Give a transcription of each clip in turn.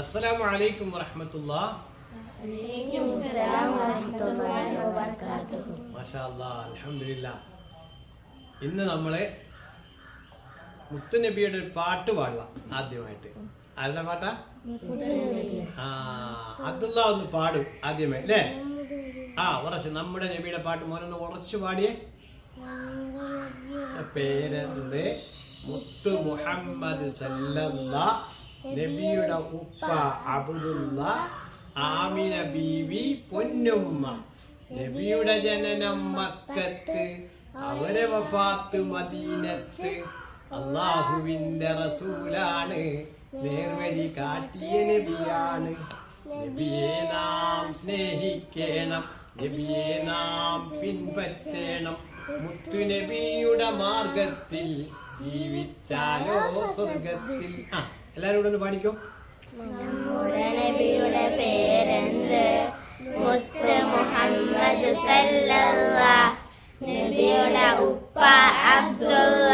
അസ്സലാമു അലൈക്കും വറഹമത്തുള്ള. ഇന്ന് നമ്മളെ മുത്തുനബിയുടെ ഒരു പാട്ട് പാടുക ആദ്യമായിട്ട്. ആരുടെ പാട്ടാ? ആ അബ്ദുള്ള ഒന്ന് പാടും ആദ്യമേ അല്ലേ? ആ ഉറച്ച് നമ്മുടെ നബിയുടെ പാട്ട് മോനൊന്ന് ഉറച്ചു പാടിയേ. പേരെന്ത്? മുത്തു മുഹമ്മദ് സല്ലല്ല നബിയുടെ ഉപ്പ അബുദുള്ള ആമിന ബീവി പൊന്നുമ്മ. നബിയുടെ ജനനം മക്കത്ത് അവരെ വഫാത്ത് മദീനത്ത്. അള്ളാഹുവിന്റെ റസൂലാണ് നേർവഴി കാട്ടിയ നബിയാണ്. നബിയെ നാം സ്നേഹിക്കണം നബിയെ നാം പിൻപറ്റണം. മുത്തുനബിയുടെ മാർഗത്തിൽ ജീവിച്ചാലോ സ്വർഗത്തിൽ. ആ എല്ലാരും കൂടെ പാടിക്കോ. നമ്മുടെ നബിയുടെ പേരെന്ത്? മുത്ത് മുഹമ്മദ് സല്ലല്ല നബിയുടെ ഉപ്പ അബ്ദുള്ള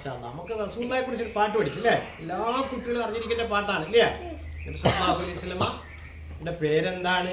മാഷാ നമുക്ക് റസൂലിനെ കുറിച്ച് ഒരു പാട്ട് പഠിച്ചില്ലേ? എല്ലാ കുട്ടികളും അറിഞ്ഞിരിക്കേണ്ട പാട്ടാണ് ഇല്ലേ? അലൈഹി വസല്ലമ ന്റെ പേരെന്താണ്?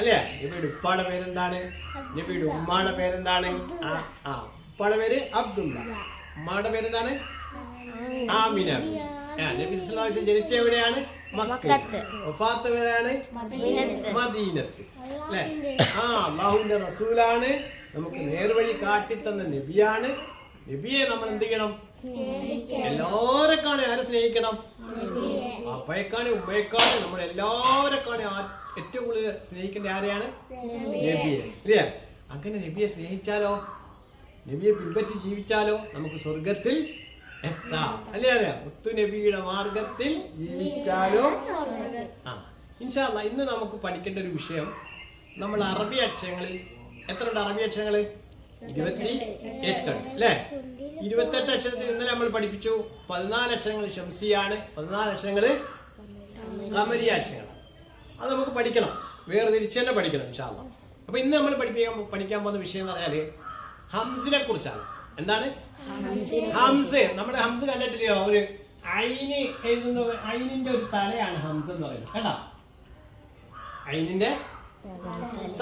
അല്ലേ? നബിയുടെ ഉപ്പാടെ പേരെന്താണ്? നബിയുടെ ഉമ്മാടെ പേരെന്താണ്? ആ ആ ഉപ്പാടെ പേര് അബ്ദുല്ല ഉമ്മാടെ പേരെന്താണ്? ആമിന. നബി സല്ലല്ലാഹു ജനിച്ച എവിടെയാണ്? എവിടെയാണ്? മദീനത്ത്. അല്ലേ? ആ അള്ളാഹുവിന്റെ റസൂലാണ് നമുക്ക് നേർവഴി കാട്ടിത്തന്ന നബിയാണ്. നബിയെ നമ്മൾ എന്ത് ചെയ്യണം? എല്ലാവരെക്കാണെ ആരെ സ്നേഹിക്കണം? അപ്പയെക്കാണെ ഉമ്മയെക്കാണെ നമ്മൾ എല്ലാവരെക്കാണെ ഏറ്റവും കൂടുതൽ സ്നേഹിക്കേണ്ട ആരെയാണ്? നബിയെ. ഇല്ലേ? അങ്ങനെ നബിയെ സ്നേഹിച്ചാലോ? നബിയെ പിൻപറ്റി ജീവിച്ചാലോ? നമുക്ക് സ്വർഗത്തിൽ എത്താം. അല്ലേ അല്ലേ മുത്തു നബിയുടെ മാർഗത്തിൽ ജീവിച്ചാലോ? ആ ഇൻഷാല്ല ഇന്ന് നമുക്ക് പഠിക്കേണ്ട ഒരു വിഷയം നമ്മൾ അറബി അക്ഷരങ്ങളിൽ എത്ര ഉണ്ട് അറബി അക്ഷരങ്ങൾ? ഇരുപത്തി എട്ട് അല്ലേ? ഇരുപത്തെട്ട് അക്ഷരത്തിൽ ഇന്നലെ നമ്മൾ പഠിപ്പിച്ചു. പതിനാല് അക്ഷരങ്ങൾ ഷംസിയാണ് പതിനാല് അക്ഷരങ്ങൾ കമരിയ അക്ഷരങ്ങൾ. അത് നമുക്ക് പഠിക്കണം. വേർതിരിച്ച് തന്നെ പഠിക്കണം ഇൻഷാല്ല അപ്പൊ ഇന്ന് നമ്മൾ പഠിപ്പിക്കാൻ പഠിക്കാൻ പോകുന്ന വിഷയം എന്ന് പറഞ്ഞാൽ ഹംസിനെ കുറിച്ചാണ്. എന്താണ്? ഹംസ്. നമ്മുടെ ഹംസ് കണ്ടിട്ടില്ലയോ ഒരു ഐന് എഴുതുന്ന ഐനിന്റെ ഒരു തലയാണ് ഹംസ് എന്ന് പറയുന്നത്. കേട്ടോ? ഐനിന്റെ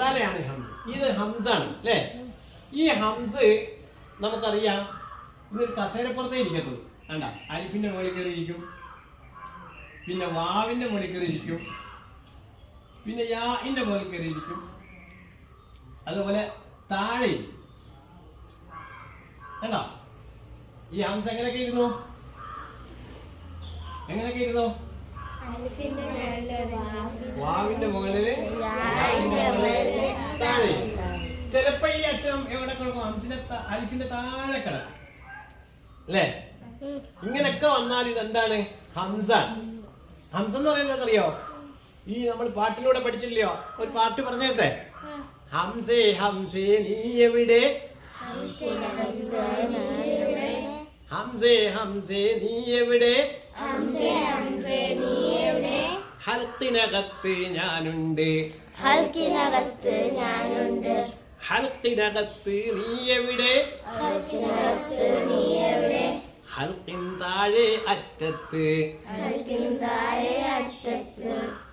തലയാണ് ഹംസ്. ഇത് ഹംസാണ് അല്ലേ? ഈ ഹംസ് നമുക്കറിയാം ഇതൊരു കസേരപ്പുറത്തേ ഇരിക്കത്തു വേണ്ട അരിഫിന്റെ മുകളിൽ കയറി ഇരിക്കും. പിന്നെ വാവിന്റെ മുകളിൽ കയറി ഇരിക്കും. പിന്നെ യാഇന്റെ മുകളിൽ കയറി ഇരിക്കും. അതുപോലെ താഴെ. കണ്ടോ? ഈ ഹംസ എങ്ങനെയൊക്കെ ഇരുന്നു? എങ്ങനെയൊക്കെ ഇരുന്നു? വാവിന്റെ മുകളിൽ താഴെ ചിലപ്പോ ഈ അക്ഷരം എവിടെ കിടക്കും? അഞ്ചിന്റെ അരിഫിന്റെ താഴെ കിടക്കും. അല്ലേ? ഇങ്ങനെയൊക്കെ വന്നാൽ ഇതെന്താണ്? എന്താണ് ഹംസ എന്ന് പറയുന്നത് അറിയോ ഈ നമ്മൾ പാട്ടിലൂടെ പഠിച്ചില്ലയോ? ഒരു പാട്ട് പറഞ്ഞേ ഹംസേ ഹംസേ നീ എവിടെ? ഹംസേ ഹംസേ നീ എവിടെ? ഹൽക്കിനകത്ത് ഞാനുണ്ട്. ഹൽക്കിനകത്ത് ഞാനുണ്ട്. ഹൽക്കിനകത്ത് നീ എവിടെ ഹൽക്കിനകത്ത് നീ എവിടെ ഹൽക്കിൻ താഴെ അറ്റത്ത്.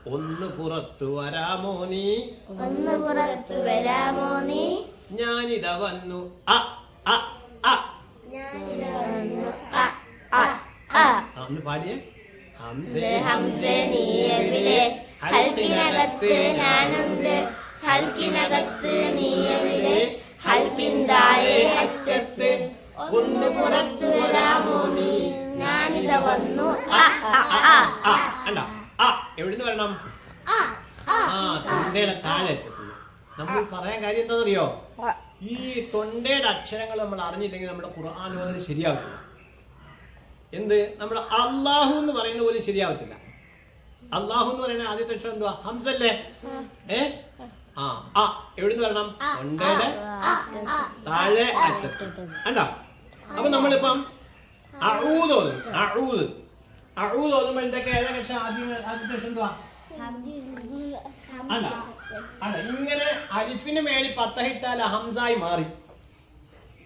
ഒന്ന് പുറത്തു വരാമോ നീ? ഒന്ന് പുറത്തു വരാമോ നീ? ഞാനിത വന്നു. അ അ അ. ഒന്ന് പാടിയേ? ഹംസേ ഹംസേ നീ എവിടെ ഹൽക്കിനകത്ത് ഞാനുണ്ട്. ഹൽക്കിനകത്ത് നീ എവിടെ? ഹൽക്കിൻ താഴെ അറ്റത്ത്? ഒന്ന് പുറത്തു വരാമോ നീ? ഞാനിത വന്നു. എവിടുന്ന് വരണം? തൊണ്ടയുടെ താഴെ എത്തത്തില്ല നമ്മൾ പറയാൻ കാര്യം എന്താണെന്നറിയോ? ഈ തൊണ്ടയുടെ അക്ഷരങ്ങൾ നമ്മൾ അറിഞ്ഞില്ലെങ്കിൽ നമ്മുടെ ഖുർആൻ ശരിയാവത്തില്ല. എന്ത്? നമ്മൾ അള്ളാഹു എന്ന് പറയുന്ന പോലും ശരിയാവത്തില്ല. അള്ളാഹു എന്ന് പറയുന്ന ആദ്യത്തെ അക്ഷരം എന്തുവാ? ഹംസല്ലേ? ഏ? ആ. ആ എവിടുന്ന് വരണം? തൊണ്ടയുടെ താഴെ അറ്റത്ത്. കണ്ടോ? അപ്പൊ നമ്മളിപ്പം അഴൂത് ഓതും അഴൂത് അഴൂത് ഓതുമ്പോ എന്തൊക്കെ ഏതൊക്കെ ആദ്യം ആദ്യത്തെ അക്ഷരം എന്തുവാ? അല്ല അല്ല ഇങ്ങനെ അരിഫിന് മേലിൽ പത്തഹിട്ടാൽ അഹംസായി മാറി.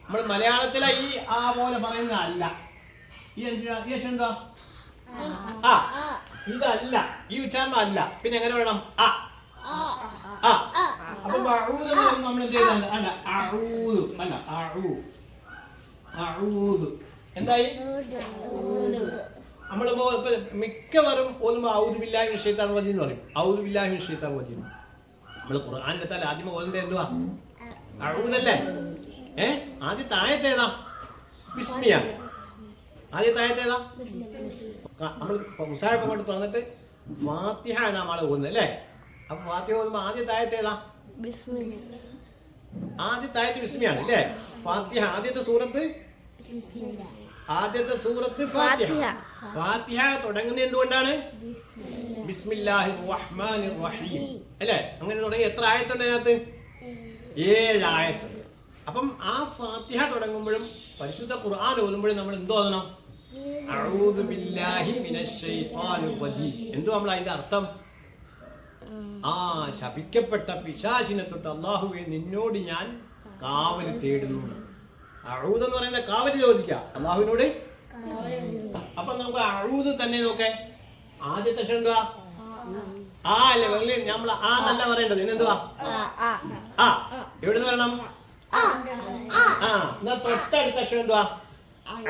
നമ്മൾ മലയാളത്തിലെ ഈ ആ പോലെ പറയുന്നതല്ല. ഈ അഞ്ച്- ഈ അക്ഷരം എന്താ ആ. ഇതല്ല. ഈ ഉച്ചാരണം അല്ല. പിന്നെ എങ്ങനെ വേണം ആ ആ. അപ്പൊ അഊദ് നമ്മൾ എന്ത് ചെയ്യുന്നുണ്ട് അല്ല അഊദ് അല്ല അഊ അഊദ് എന്തായി? നമ്മളിപ്പോ ഇപ്പൊ മിക്കവാറും ഒന്നും ഔദു ബില്ലാഹി മിനശ് റജീം എന്ന് പറയും. ഔദു ബില്ലാഹി മിനശ് റജീം. നമ്മൾ ഖുർആനിന്റെ തല ആദ്യം ഓതുന്നത് എന്തുവാ? അഊദല്ലേ ഏ? ആദ്യ താഴത്തേതാ വിസ്മിയ ബിസ്മിയ താഴത്തേതാ ആയത്ത് നമ്മൾ മുസാഹിബ് കൊണ്ട് തുറന്നിട്ട് ഫാത്തിഹ ആണ് നമ്മൾ ഓതുന്നത് അല്ലേ? അപ്പൊ ഫാത്തിഹ ഓതുമ്പോ അല്ലേ? ഫാത്തിഹ. ആദ്യത്തെ സൂറത്ത്? ആദ്യത്തെ സൂറത്ത് ഫാത്തിഹ. ഫാത്തിഹ. ഫാത്തിഹ തുടങ്ങുന്നത് എന്തുകൊണ്ടാണ്? ബിസ്മില്ലാഹി റഹ്മാനിർ റഹീം. അല്ലേ? അങ്ങനെ തുടങ്ങി. എത്ര ആയത്തുണ്ട് അതിനകത്ത്? ഏഴ്. ആയത്തുണ്ട്. അപ്പം ആ ഫാത്തിഹ തുടങ്ങുമ്പോഴും പരിശുദ്ധ ഖുർആൻ ഓതുമ്പോഴും നമ്മൾ എന്തോ ഓതണം? എന്തോ നമ്മൾ അതിന്റെ അർത്ഥം? ആ ശപിക്കപ്പെട്ട പിശാശിനെ തൊട്ട് അള്ളാഹുവെ നിന്നോട് ഞാൻ കാവൽ തേടുന്നു അഴൂത് എന്ന് പറയുന്ന കാവൽ ചോദിക്കാം. അള്ളാഹുവിനോട് അപ്പൊ നമുക്ക് അഴൂത് തന്നെ നോക്കേ. ആദ്യത്തെ ശങ്ക ആ അല്ലേ വെള്ളി. നമ്മൾ ആ നല്ല പറയേണ്ടത്. ഇന്നെന്തുവാ ആ. എവിടുന്ന് വരണം? ആ. എന്നാ തൊട്ടടുത്ത അക്ഷരം എന്തുവാ?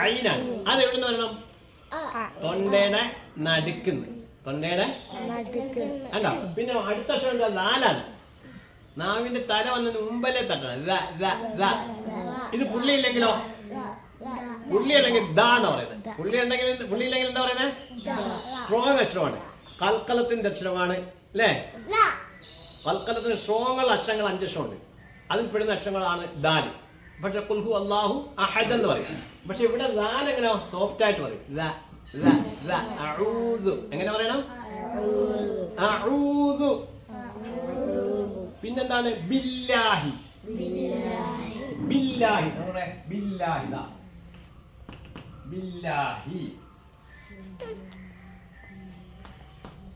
അയിനാണ് അത് എവിടുന്ന് വരണം? തൊണ്ടയുടെ നടുക്കുന്ന്. തൊണ്ടയുടെ? അല്ല പിന്നെ അടുത്ത അക്ഷരം നാലാണ്. നാവിന്റെ തല വന്നതിന് മുമ്പല്ലേ തട്ടണം. ഇത് പുള്ളി ഇല്ലെങ്കിലോ പുള്ളി അല്ലെങ്കിൽ ദാ എന്ന് പറയുന്നത്. പുള്ളി ഉണ്ടെങ്കിൽ പുള്ളി ഇല്ലെങ്കിൽ എന്താ പറയുന്നത്? സ്ട്രോങ് അക്ഷരമാണ്. കൽക്കലത്തിന്റെ അക്ഷരമാണ് അല്ലേ? കൽക്കലത്തിന് സ്ട്രോങ് ഉള്ള അക്ഷരങ്ങൾ അഞ്ചക്ഷരമുണ്ട് അതിൽ പെടുന്ന അക്ഷരങ്ങളാണ് ദാൽ. പക്ഷെ കുൽഹു അള്ളാഹു അഹദ് എന്ന് പറയും. പക്ഷെ ഇവിടെ ദാൽ എങ്ങനെയാ? സോഫ്റ്റ് ആയിട്ട് പറയും. എങ്ങനെ പറയണം. പിന്നെന്താണ്? ബില്ലാഹി. ബില്ലാഹി. ബില്ലാഹി. ബില്ലാഹി.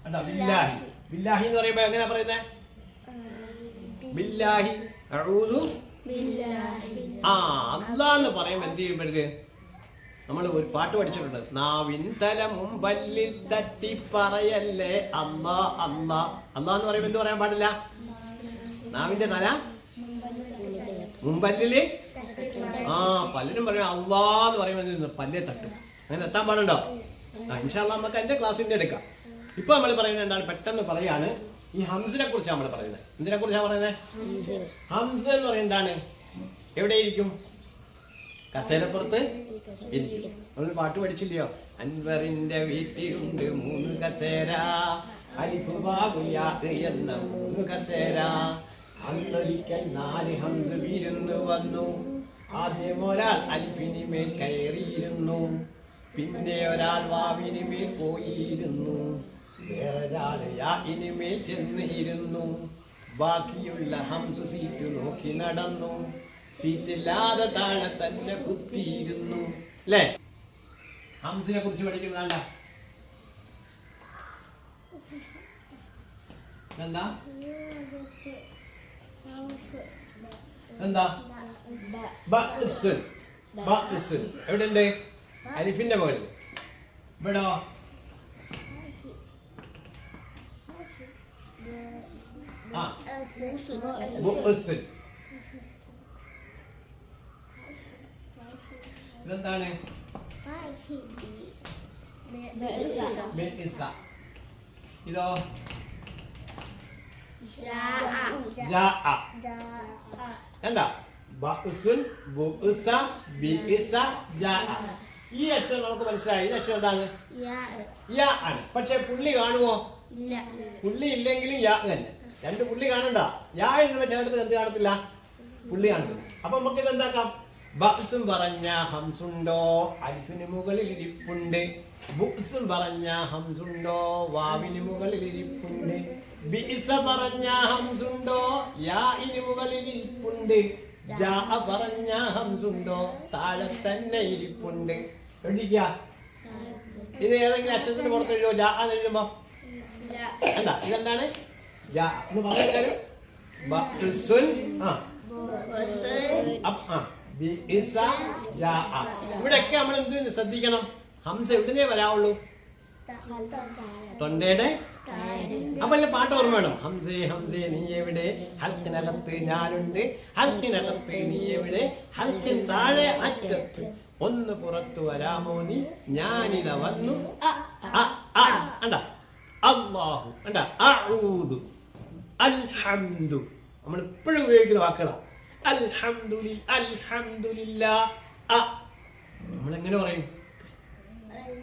കണ്ടോ? ബില്ലാഹി. ബില്ലാഹി എന്ന് പറയുമ്പോ എങ്ങനെ പറയുന്നേ? ബില്ലാഹി. ആ അല്ലാന്ന് പറയുമ്പോ എന്ത് ചെയ്യുമ്പോഴേക്ക് നമ്മൾ ഒരു പാട്ട് പഠിച്ചിട്ടുണ്ട്. നാവിൻ തല മുമ്പല്ലിൽ തട്ടി പറയല്ലേ അമ്മ അമ്മ അമ്മ എന്ന് പറയുമ്പോ എന്ത് പറയാൻ പാടില്ല? നാവിന്റെ തല? മുമ്പല്ലിൽ ആ പലരും പറയും അള്ളാ എന്ന് പറയുമ്പോൾ പല്ലേ തട്ടും. അങ്ങനെ എത്താൻ പാടുണ്ടോ? ഇൻഷാല്ല നമുക്ക് എന്റെ ക്ലാസ്സിന്റെ എടുക്കാം. ഇപ്പൊ നമ്മൾ പറയുന്നത് എന്താണ്? പെട്ടെന്ന് പറയാണ്. ഈ ഹംസിനെ കുറിച്ചാണ് നമ്മൾ പറയുന്നത്. എന്തിനെ കുറിച്ചാണ് പറയുന്നത്? ഹംസ എന്ന് പറയുന്നത് എന്താണ്? എവിടെയിരിക്കും? കസേരപ്പുറത്ത് ഇരിക്കും. നമ്മൾ പാട്ട് പഠിച്ചില്ലയോ? അൻവറിന്റെ വീട്ടിലുണ്ട് മൂന്ന് കസേര. അലിഫ് ബാബു എന്ന മൂന്ന് കസേര. അന്നൊരിക്കൽ നാല് ഹംസ് വീരുന്നു വന്നു. ആദ്യം ഒരാൾ അലിഫിനി മേൽ കയറിയിരുന്നു. പിന്നെ ഒരാൾ വാവിനി മേൽ പോയിരുന്നു. വേറൊരാൾ യാഇനി മേൽ ചെന്നിരുന്നു. ബാക്കിയുള്ള ഹംസ് സീറ്റ് നോക്കി നടന്നു. സീറ്റില്ലാതെ താഴെ തന്നെ കുത്തിയിരുന്നു. അല്ലേ ഹംസിനെ കുറിച്ച് പഠിക്കുന്നതാണ്ട എന്താ എന്താ. എവിടെയുണ്ട്? അലിഫിന്റെ മുകളിൽ. ഇവിടോ? ആ. ഇതെന്താണ്. ഇതോ. എന്താ? ബഅ്സുൻ, ബുഅ്സ, ബിഇസ, ജാഅ. ഈ അക്ഷരം നമുക്ക് മനസ്സിലായി. ഈ അക്ഷരം എന്താണ്? യാ ആണ്. പക്ഷെ പുള്ളി കാണുമോ? പുള്ളി ഇല്ലെങ്കിലും യാ തന്നെ. രണ്ട് പുള്ളി കാണണ്ട. യാ എന്നുള്ള ചേർത്ത് എന്ത് കാണത്തില്ല? പുള്ളി കാണുന്നു അപ്പൊ നമുക്ക് ഇത് എന്താക്കാം ബസും പറഞ്ഞ ഹംസുണ്ടോ? അൽഫിന് മുകളിൽ ഇരിപ്പുണ്ട്. ബുസും പറഞ്ഞ ഹംസുണ്ടോ? വാവിന് മുകളിൽ ഇരിപ്പുണ്ട്. ബിസ പറഞ്ഞ ഹംസുണ്ടോ? യാഇന് മുകളിൽ ഇരിപ്പുണ്ട്. ജാ പറഞ്ഞ ഹംസുണ്ടോ? താഴെ തന്നെ ഇരിപ്പുണ്ട്. എഴുതിക്ക. ഇത് ഏതെങ്കിലും അക്ഷരത്തിന് പുറത്ത് എഴുതുമോ ജാ എന്ന് എഴുതുമ്പോ? എന്താ ഇതെന്താണ്? ജാ എന്ന് പറഞ്ഞു തരും ആ. ആ. ഇവിടെയൊക്കെ നമ്മൾ എന്ത് ശ്രദ്ധിക്കണം. ഹംസ എവിടുന്നേ വരാവുള്ളൂ? തൊണ്ടയുടെ? അപ്പൊ അല്ലെ പാട്ട് ഓർമ്മ വേണം. ഹംസേ ഹംസേ നീ എവിടെ? ഹൽക്കിനകത്ത് ഞാനുണ്ട്. ഹൽക്കിനകത്ത് നീ എവിടെ? ഹൽക്കിൻ താഴെ അറ്റത്ത്. ഒന്ന് പുറത്തു വരാമോ നീ? ഞാനിത വന്നു. അള്ളാഹു അൽഹംദു. നമ്മൾ ഇപ്പോഴും ഉപയോഗിക്കുന്ന വാക്കുകളാണ് എങ്ങനെ പറയും?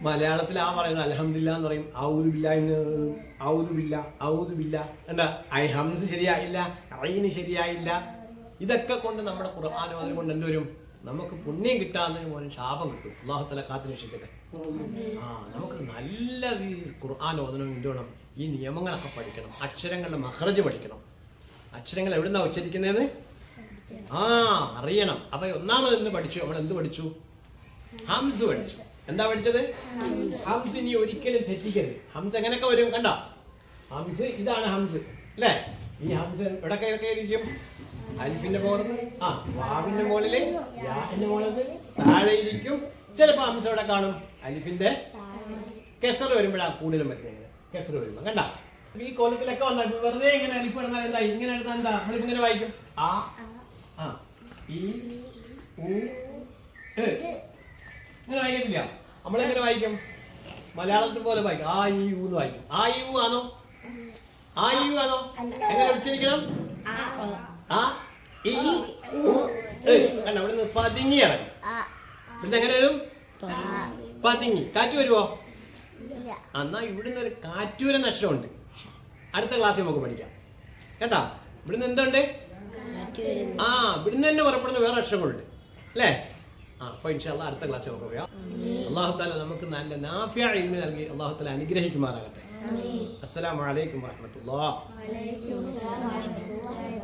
മലയാളത്തിൽ ആ പറയുന്നത് അലഹമില്ല എന്ന് പറയും. ഔദുബില്ല ഔദുബില്ല ഔദുബില്ല. എന്താ? ഐ ഹംസ് ശരിയായില്ല ഐന് ശരിയായില്ല. ഇതൊക്കെ കൊണ്ട് നമ്മുടെ ഖുർആാനോദനം കൊണ്ട് എന്ത് നമുക്ക് പുണ്യം കിട്ടാന്നതിന് പോലും ശാപം കിട്ടും. അള്ളാഹുത്തല കാത്തു രക്ഷിക്കട്ടെ. ആ നമുക്ക് നല്ല ഓതണം എന്ത് ഈ നിയമങ്ങളൊക്കെ പഠിക്കണം. അക്ഷരങ്ങളുടെ മഹ്റജ് പഠിക്കണം. അക്ഷരങ്ങൾ എവിടുന്നാ ഉച്ചരിക്കുന്നതെന്ന് ആ അറിയണം. അപ്പൊ ഒന്നാമത് എന്ത് പഠിച്ചു? നമ്മൾ എന്ത് പഠിച്ചു? ഹംസ് പഠിച്ചു. എന്താ പഠിച്ചത്? ഹംസ് ഇനി ഒരിക്കലും തെറ്റിക്കരുത്. ഹംസ് എങ്ങനെയൊക്കെ വരും? കണ്ട? ഹംസ് ഇതാണ് ഹംസ്. അല്ലേ? ഈ ഹംസ് എവിടൊക്കെ ഇരിക്കും? അൽഫിന്റെ പുറത്ത് ആ വാവിന്റെ മോളിൽ? യാഹിന്റെ മുകളിൽ താഴെ ഇരിക്കും. ചിലപ്പോ ഹംസ എവിടെ കാണും? അലിഫിന്റെ കെസർ വരുമ്പോഴാ കൂടുതലും പറ്റുന്നത് കെസർ വരുമ്പോ. കണ്ട? ഈ കോലത്തിലൊക്കെ വന്നാൽ വെറുതെ ഇങ്ങനെ അലിഫ് എഴുതാൻ എന്താ? ഇങ്ങനെ എഴുതാൻ എന്താ? നമ്മളിപ്പോ ഇങ്ങനെ വായിക്കും. ആ ആ. ഈ ഇങ്ങനെ വായിക്കത്തില്ല. നമ്മളെങ്ങനെ വായിക്കും? മലയാളത്തിൽ പോലെ വായിക്കും. ആ ഈ ഊ എന്ന് വായിക്കും. ആ ഈ ഊ ആണോ? ആ ഈ ഊ ആണോ? എങ്ങനെ ഉച്ചരിക്കണം ആ ഈ കണ്ട ഇറങ്ങും. ഇവിടുന്ന് എങ്ങനെ വരും? പതുങ്ങി. കാറ്റ് വരുവോ? എന്നാ ഇവിടുന്ന് ഒരു കാറ്റൂര അക്ഷരമുണ്ട് അടുത്ത ക്ലാസ്സിൽ നമുക്ക് പഠിക്കാം. കേട്ടാ? ഇവിടുന്ന് എന്തുണ്ട്? ആ ഇവിടുന്ന് തന്നെ പുറപ്പെടുന്ന വേറെ അക്ഷരങ്ങളുണ്ട്. അല്ലേ? ആ അപ്പൊ ഇൻഷാല്ല അടുത്ത ക്ലാസ് നമുക്ക് പറയാം അള്ളാഹു താല നമുക്ക് നല്ല നാഫ്യ ഇൽമി നൽകി അള്ളാഹു താല അനുഗ്രഹിക്കുമാറാകട്ടെ. അസ്സലാമു അലൈക്കും വറഹമത്തുള്ളാഹ്. വലൈക്കും അസ്സലാം